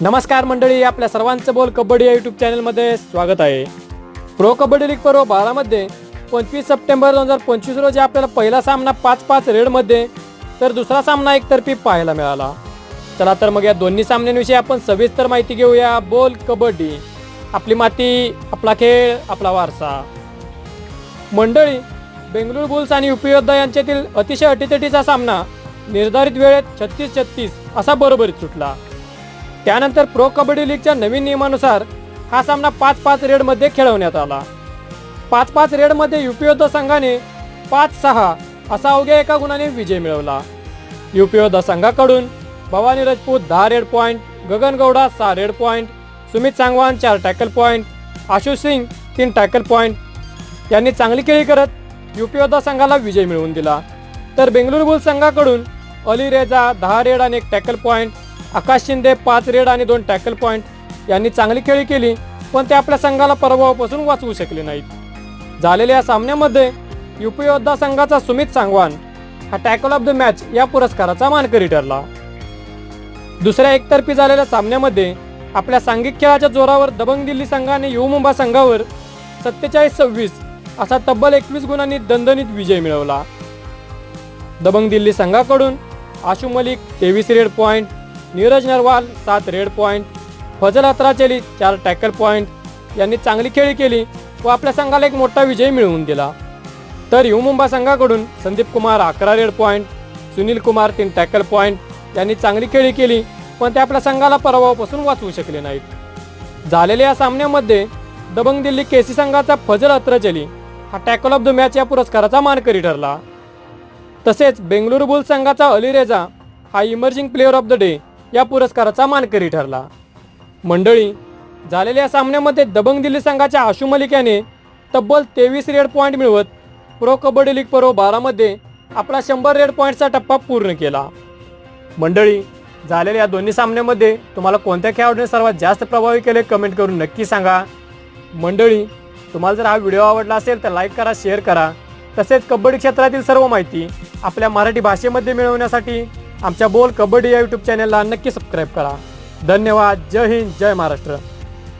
नमस्कार मंडळी आपल्या सर्वांचं बोल कबड्डी या यूट्यूब चॅनलमध्ये स्वागत आहे. प्रो कबड्डी लीग पर्व बारामध्ये पंचवीस सप्टेंबर दोन हजार पंचवीस रोजी आपल्याला पहिला सामना पाच पाच रेडमध्ये तर दुसरा सामना एकतर्फी पाहायला मिळाला. चला तर मग या दोन्ही सामन्यांविषयी आपण सविस्तर माहिती घेऊया. बोल कबड्डी आपली माती आपला खेळ आपला वारसा. मंडळी बेंगळुरू बुल्स आणि युपी योद्धा यांच्यातील अतिशय अटीतटीचा सामना निर्धारित वेळेत छत्तीस छत्तीस असा बरोबरीत सुटला. त्यानंतर प्रो कबड्डी लीगच्या नवीन नियमानुसार हा सामना पाच पाच रेडमध्ये खेळवण्यात आला. पाच पाच रेडमध्ये युपी संघाने पाच सहा असा अवघ्या एका गुणाने विजय मिळवला. युपी संघाकडून भवानी राजपूत दहा रेड पॉईंट गगन गौडा सहा रेड पॉईंट सुमित सांगवान चार टॅकल पॉईंट आशुष सिंग तीन टॅकल पॉईंट यांनी चांगली खेळी करत युपी संघाला विजय मिळवून दिला. तर बेंगळुरू बुल संघाकडून अली रेजा दहा रेड आणि एक टॅकल पॉईंट आकाश शिंदे पाच रेड आणि दोन टॅकल पॉईंट यांनी चांगली खेळी केली पण ते आपल्या संघाला पराभवापासून वाचवू शकले नाहीत. झालेल्या या सामन्यामध्ये युपी योद्धा संघाचा सुमित सांगवान हा टॅकल ऑफ द मॅच या पुरस्काराचा मानकरी ठरला. दुसऱ्या एकतर्फी झालेल्या सामन्यामध्ये आपल्या सांघिक खेळाच्या जोरावर दबंग दिल्ली संघाने यू मुंबा संघावर सत्तेचाळीस सव्वीस असा तब्बल एकवीस गुणांनी दणदणीत विजय मिळवला. दबंग दिल्ली संघाकडून आशू मलिक तेवीस रेड पॉईंट नीरज नरवाल सात रेड पॉईंट फजल अत्राचेली चार टॅकल पॉईंट यांनी चांगली खेळी केली व आपल्या संघाला एक मोठा विजय मिळवून दिला. तर यू मुंबा संघाकडून संदीप कुमार अकरा रेड पॉईंट सुनील कुमार तीन टॅकल पॉईंट यांनी चांगली खेळी केली पण ते आपल्या संघाला पराभवापासून वाचवू शकले नाहीत. झालेल्या या सामन्यामध्ये दबंग दिल्ली केसी संघाचा फजल अत्रचली हा टॅकल ऑफ द मॅच या पुरस्काराचा मानकरी ठरला. तसेच बेंगलुरू बुल्स संघाचा अली रेजा हा emerging player of the day. या पुरस्काराचा मानकरी ठरला. मंडळी झालेल्या या सामन्यामध्ये दबंग दिल्ली संघाच्या आशू मलिक याने तब्बल तेवीस रेड पॉईंट मिळवत प्रो कबड्डी लीग पर्व बारामध्ये आपला शंभर रेड पॉईंटचा टप्पा पूर्ण केला. मंडळी झालेल्या या दोन्ही सामन्यामध्ये तुम्हाला कोणत्या खेळाडूने सर्वात जास्त प्रभावी केले कमेंट करून नक्की सांगा. मंडळी तुम्हाला जर हा व्हिडिओ आवडला असेल तर लाईक करा शेअर करा. तसेच कबड्डी क्षेत्रातील सर्व माहिती आपल्या मराठी भाषेमध्ये मिळवण्यासाठी आमच्या बोल कबड्डी या यूट्यूब चॅनलला नक्की सबस्क्राईब करा. धन्यवाद. जय हिंद. जय महाराष्ट्र.